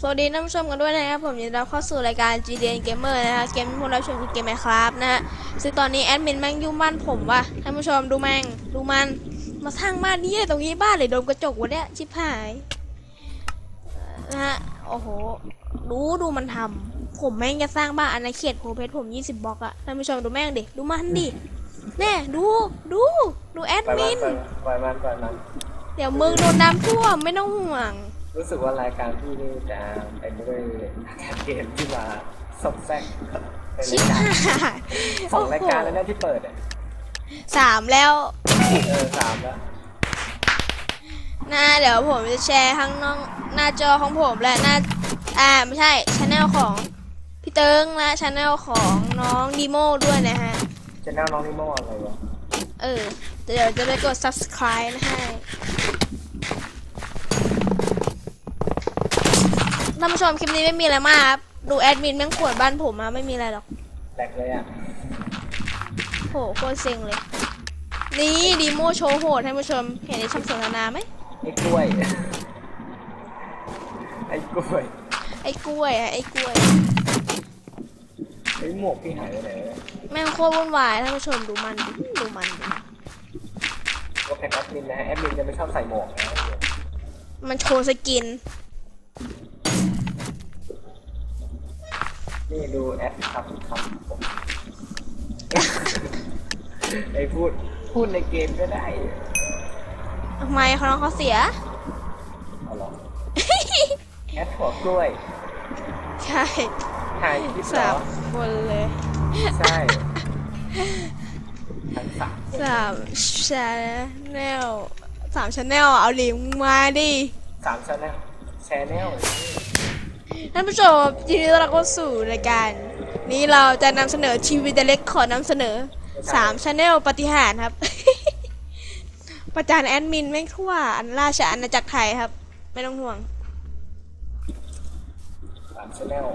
สวัสดีท่านผู้ชมกันด้วยนะครับ ผมยินดีต้อนรับเข้าสู่รายการ GDN Gamer นะคะเกมที่พวกเราชมคือเกมไมครับนะฮะซึ่งตอนนี้แอดมินแม่งยุ่งบ้านผมว่ะท่านผู้ชมดูแม่งดูมันมาสร้างบ้านนี่ตรงนี้บ้านเลยโดนกระจกวะเนี่ยชิบหายนะฮะโอ้โหดูดูมันทำผมแม่งจะสร้างบ้านอาณาเขตโพเพชรผม 20บล็อกอะท่านผู้ชมดูแม่งดิดูมันดิแน่ดูดูดูแอดปล่อยมิมันนปล่อยมันปล่อยมันเดี๋ยวมึงโดนน้ำท่วมไม่ต้องห่วง รู้สึกว่ารายการพี่นี่จะไปด้วยการเกมที่มาซอกแซกเป็นชิบรายการหายสองรายการแล้วนะที่เปิดอะสามแล้ว เออสามแล้วนะเดี๋ยวผมจะแชร์ข้างน้องหน้าจอของผมและหน้าอ่าไม่ใช่ช anel ของพี่เติงและช anel ของน้องดีโมด้วยนะฮะ จะแนวน้องนิโม่อะไรวะเออ เดี๋ยวจะได้กด subscribe นะให้ ท่านผู้ชมคลิปนี้ไม่มีอะไรมากครับ ดูแอดมินแม่งขวดบ้านผมมาไม่มีอะไรหรอกแหลกเลยอะโหโคตรเซ็งเลย นี่ดีโมโชว์โหดท่านผู้ชม เห็นในช่องสนทนาไหมไอ้กล้วย ไอ้กล้วยไอ้กล้วยอะไอ้กล้วย ไอ้หมวกพี่หายไปไหนวะแม่งโคตรวุ่นวายท่านผู้ชมดูมันดิดูมันดิว่าแพ็กแอดมินนะฮะแอดมินจะไม่ชอบใส่หมวกนะมันโชว์สกิน นี่ดูแอดครับครับผมไอ้พูดพูดในเกมก็ได้ทำไมเขาน้องเขาเสีย เอาเหรอแอดหัวกล้วยใช่ถ่ายคลิปเหรสาอมคนเลยใช่ทั้งสามสามชาแนลสามชาแนลเอาลิงก์มาดิสามชแนลแชนแนล ท่านผู้ชมยินดีต้อนรับเข้าสู่รายการ นี้เราจะนำเสนอทีวีเดเล็กขอนำเสนอสามชาแนลปฏิหารย์ครับ ประจานแอดมินแม่งทั่วอันราชอาณาจักรไทยครับ ไม่ต้องห่วง สามชแนล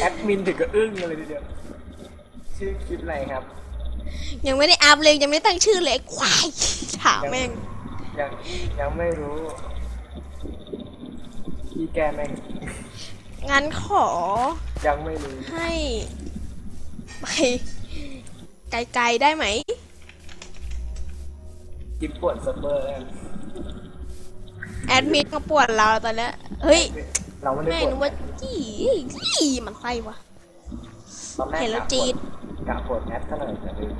แอดมินถึงก็อึ้งเลยทีเดียว ชื่อคลิปอะไรครับ ยังไม่ได้อัพเลยยังไม่ได้ตั้งชื่อเลยไอ้ควายถามแม่งยังยังไม่รู้พี่แกแม่งงั้นขอ ยังไม่รู้ให้ไปไกลๆได้ไหมกินปวดเซิร์ฟเวอร์แล้วแอดมินมาปวดเราตอนเนี้ยเฮ้ยเราไม่ได้แม่ปวดนึกว่าจี้จี้มันใครวะตอนแรกเห็นแล้วจี๊ด กะปวดแอดซะหน่อยแต่ลืม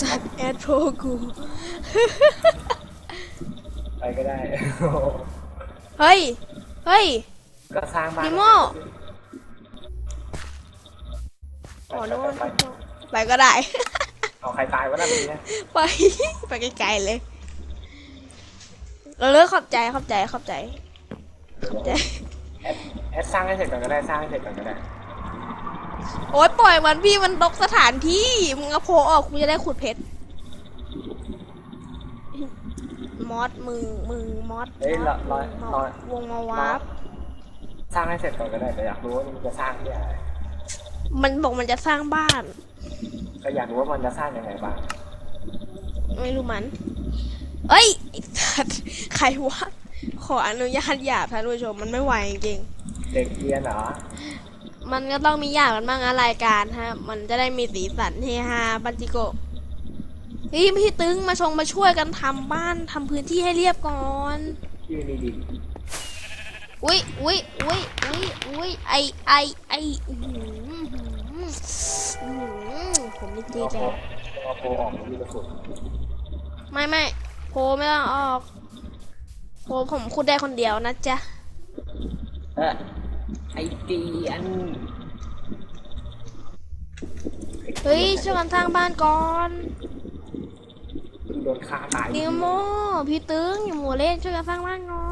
สัตว์แอดโทรกู ไปก็ได้ เฮ้ย เฮ้ย ก็สร้างบ้านนิโม่ไปอ๋อไปโน่นไปไปไปก็ได้ เอาใครตายวะน่ะทีเนี้ยไป ไปไกลๆเลย เราเลิกขอบใจขอบใจขอบใจ ขอบใจ แอดแอดสร้างให้เสร็จก่อนก็ได้สร้างให้เสร็จก่อนก็ได้โอ๊ยปล่อยมันพี่มันตกสถานที่มึงเอาโพออกกูจะได้ขุดเพชรมอสมึงมึงมอสเฮ้ยรอรอรอวงมาวาร์ปสร้างให้เสร็จก่อนก็ได้แต่อยากรู้ว่ามันจะสร้างที่อะไรมันบอกมันจะสร้างบ้าน ก็อยากรู้ว่ามันจะสร้างยังไงบ้าง ไม่รู้มัน เอ้ยไอ้สัตว์ใครวะขออนุญาตหยาบท่านผู้ชมมันไม่ไหวจริงเด็กเรียนเหรอๆ มันก็ต้องมีหยาบกันบ้างนะรายการฮะ มันจะได้มีสีสันเฮฮาบันจิโกะเฮ้ยพี่ตึงมาชงมาช่วยกันทำบ้านทำพื้นที่ให้เรียบก่อนที่มีดินอุ้ยอุ้ยอุ้ยอุ้ยอุ้ยไอไอไอหืออื้อหือผมนี่ดีเอาใจโพเอาโพออกมีกระสุนไม่ไม่โพไม่ต้องออกโพผมคุดได้คนเดียวนะจ๊ะ เออไอเดียนเฮ้ยช่วยกันสร้างบ้านก่อนโดนฆ่าตายนิวโมพี่ตึงอย่ามัวเล่นช่วยกันสร้างบ้านก่อ